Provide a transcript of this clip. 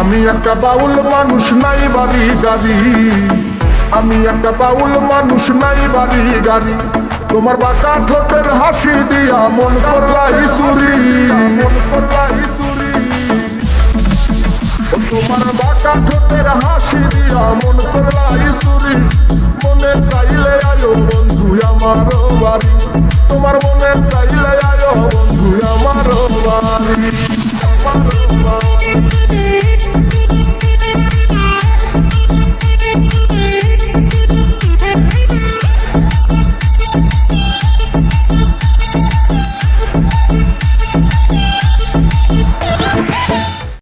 আমি একটা বাউল মানুষ নাই বাড়ি গাড়ি আমি একটা বাউল মানুষ নাই বাড়ি গাড়ি তোমার বাঁকা ঠোঁটের হাসি দিয়া মন করলাই চুরি মন করলাই মন চাইলে আয়ো বন্ধু আমার তোমার মনে চাইলে আয়ো বন্ধু আমার বাড়ি।